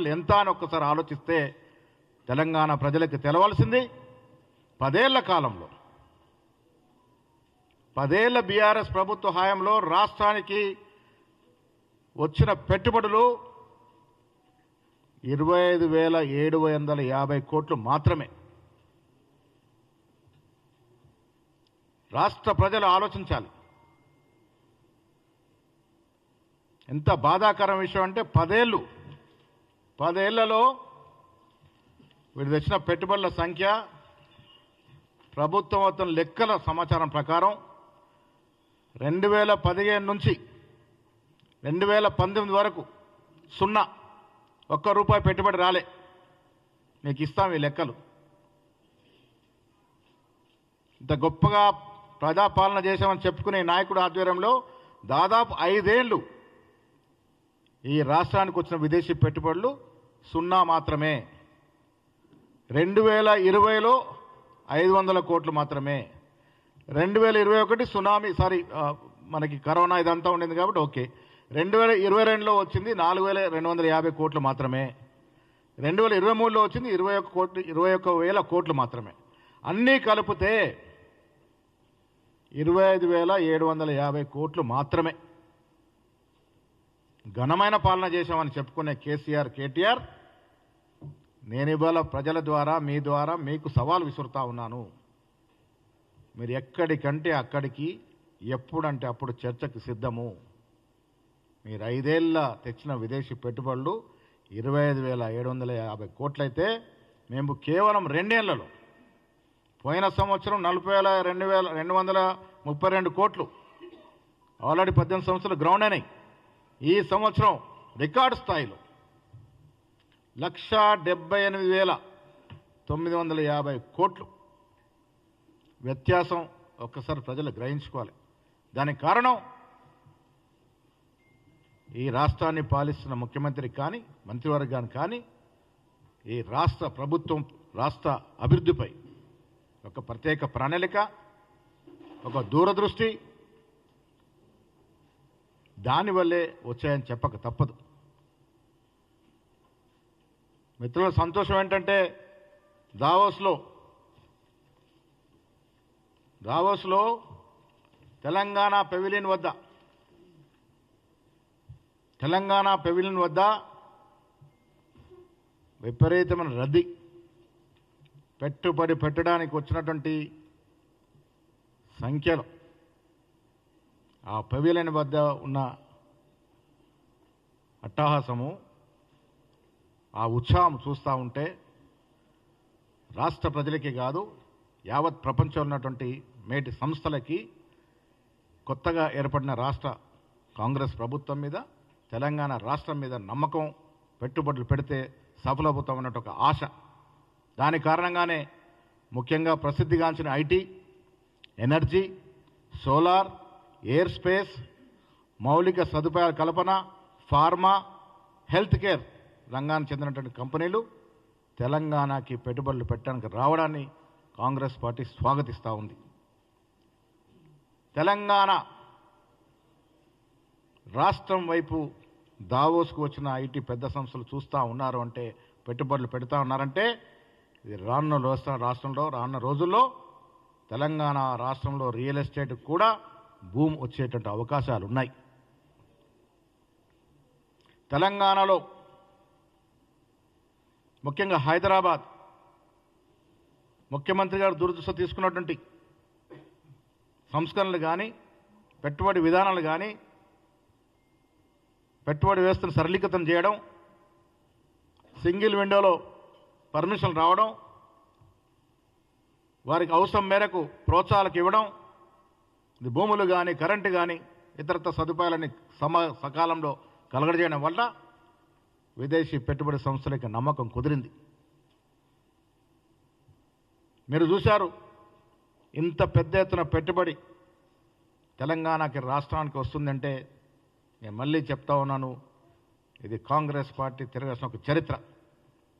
ఎంత అని ఒక్కసారి ఆలోచిస్తే తెలంగాణ ప్రజలకు తెలవాల్సింది పదేళ్ళ కాలంలో. పదేళ్ళ బీఆర్ఎస్ ప్రభుత్వ హయాంలో రాష్ట్రానికి వచ్చిన పెట్టుబడులు ఇరవై ఐదు వేల ఏడు వందల యాభై కోట్లు మాత్రమే. రాష్ట్ర ప్రజలు ఆలోచించాలి. ఎంత బాధాకరం విషయం అంటే పదేళ్ళు పదేళ్ళలో వీడు తెచ్చిన పెట్టుబడుల సంఖ్య ప్రభుత్వం మొత్తం లెక్కల సమాచారం ప్రకారం రెండు వేల పదిహేను నుంచి రెండు వేల పంతొమ్మిది వరకు సున్నా ఒక్క రూపాయి పెట్టుబడి రాలే. మీకు ఇస్తాం ఈ లెక్కలు. ఇంత గొప్పగా ప్రజాపాలన చేశామని చెప్పుకునే నాయకుడు ఆధ్వర్యంలో దాదాపు ఐదేళ్ళు ఈ రాష్ట్రానికి వచ్చిన విదేశీ పెట్టుబడులు సున్నా మాత్రమే. రెండు వేల ఇరవైలో ఐదు వందల కోట్లు మాత్రమే. రెండు వేల ఇరవై ఒకటి సునామీ సారీ మనకి కరోనా ఇదంతా ఉండింది కాబట్టి ఓకే. రెండు వేల ఇరవై రెండులో వచ్చింది నాలుగు వేల రెండు వందల యాభై కోట్లు మాత్రమే. రెండు వేల ఇరవై మూడులో వచ్చింది ఇరవై ఒక్క కోట్లు ఇరవై ఒక్క వేల కోట్లు మాత్రమే. అన్నీ కలిపితే ఇరవై ఐదు వేల ఏడు వందల యాభై కోట్లు మాత్రమే. ఘనమైన పాలన చేశామని చెప్పుకునే కేసీఆర్ కేటీఆర్ నేను ఇవాళ ప్రజల ద్వారా మీ ద్వారా మీకు సవాల్ విసురుతా ఉన్నాను. మీరు ఎక్కడికంటే అక్కడికి ఎప్పుడంటే అప్పుడు చర్చకు సిద్ధము. మీరు ఐదేళ్ళ తెచ్చిన విదేశీ పెట్టుబడులు ఇరవై ఐదు వేల ఏడు వందల యాభై కోట్లయితే మేము కేవలం రెండేళ్ళలో పోయిన సంవత్సరం నలభై వేల రెండు వేల రెండు వందల ముప్పై రెండు కోట్లు. ఆల్రెడీ పద్దెనిమిది సంవత్సరాలు గ్రౌండ్ అయినాయి. ఈ సంవత్సరం రికార్డు స్థాయిలో లక్ష డెబ్బై ఎనిమిది వేల తొమ్మిది వందల యాభై కోట్లు. వ్యత్యాసం ఒక్కసారి ప్రజలు గ్రహించుకోవాలి. దానికి కారణం ఈ రాష్ట్రాన్ని పాలిస్తున్న ముఖ్యమంత్రి కానీ మంత్రివర్గాన్ని కానీ ఈ రాష్ట్ర ప్రభుత్వం రాష్ట్ర అభివృద్ధిపై ఒక ప్రత్యేక ప్రణాళిక ఒక దూరదృష్టి దానివల్లే వచ్చాయని చెప్పక తప్పదు. మిత్రుల సంతోషం ఏంటంటే దావోస్లో దావోస్లో తెలంగాణ పెవిలియన్ వద్ద తెలంగాణ పెవిలియన్ వద్ద విపరీతమైన రద్దీ పెట్టుబడి పెట్టడానికి వచ్చినటువంటి సంఖ్యలో. ఆ పెవిలియన్ వద్ద ఉన్న అట్టహాసము ఆ ఉత్సాహం చూస్తూ ఉంటే రాష్ట్ర ప్రజలకి కాదు యావత్ ప్రపంచంలో ఉన్నటువంటి మేటి సంస్థలకి కొత్తగా ఏర్పడిన రాష్ట్ర కాంగ్రెస్ ప్రభుత్వం మీద తెలంగాణ రాష్ట్రం మీద నమ్మకం పెట్టుబడులు పెడితే సఫలమవుతామన్నట్టు ఒక ఆశ. దాని కారణంగానే ముఖ్యంగా ప్రసిద్ధిగాంచిన IT energy solar air space మౌలిక సదుపాయాల కల్పన ఫార్మా హెల్త్ కేర్ రంగానికి చెందినటువంటి కంపెనీలు తెలంగాణకి పెట్టుబడులు పెట్టడానికి రావడాన్ని కాంగ్రెస్ పార్టీ స్వాగతిస్తూ ఉంది. తెలంగాణ రాష్ట్రం వైపు దావోస్కు వచ్చిన ఐటీ పెద్ద సంస్థలు చూస్తూ ఉన్నారు అంటే పెట్టుబడులు పెడతా ఉన్నారంటే ఇది రానున్న రాష్ట్రంలో రానున్న రోజుల్లో తెలంగాణ రాష్ట్రంలో రియల్ ఎస్టేట్ కూడా భూమి వచ్చేటువంటి అవకాశాలు ఉన్నాయి తెలంగాణలో ముఖ్యంగా హైదరాబాద్ ముఖ్యమంత్రి గారు దురదృష్ట తీసుకున్నటువంటి సంస్కరణలు కానీ పెట్టుబడి విధానాలు కానీ పెట్టుబడి వ్యవస్థను సరళీకృతం చేయడం సింగిల్ విండోలో పర్మిషన్ రావడం వారికి అవసరం మేరకు ప్రోత్సాహాలకు ఇవ్వడం భూములు కానీ కరెంటు కానీ ఇతరత్ర సదుపాయాలని సమ సకాలంలో కలగజేయడం వల్ల విదేశీ పెట్టుబడి సంస్థలకి నమ్మకం కుదిరింది. మీరు చూశారు ఇంత పెద్ద ఎత్తున పెట్టుబడి తెలంగాణకి రాష్ట్రానికి వస్తుందంటే నేను మళ్ళీ చెప్తా ఉన్నాను ఇది కాంగ్రెస్ పార్టీ తిరగాల్సిన ఒక చరిత్ర.